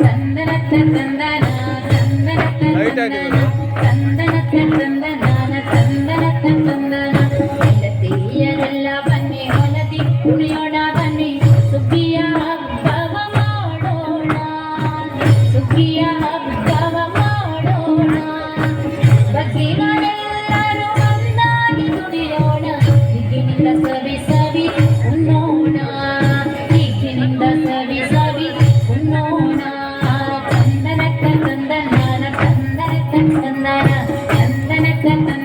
చందన చందన చందన చందన చందన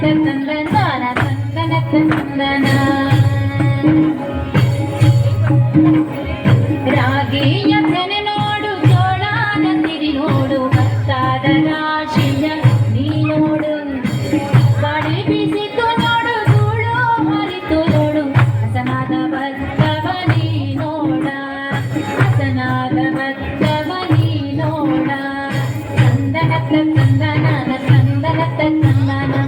ചന്ദന തോളാനന്ദിരിനോടു ഭക്താദരാശിയ നീനോടു പഠിപ്പിസിത്തു നോടു ധൂളു മരിത്തു നോടു അസനാഥ ഭക്തവ നീനോട അസനാഥ ഭക്തവ നീനോട ചന്ദനത്ത ചന്ദന ചന്ദനത്ത ചന്ദന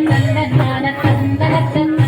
தந்தன தந்தன தந்தன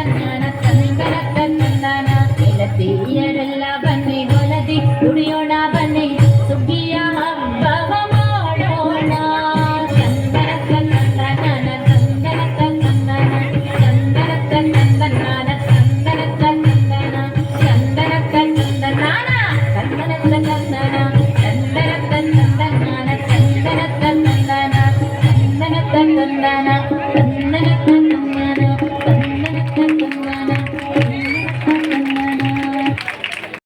ಚಂದನ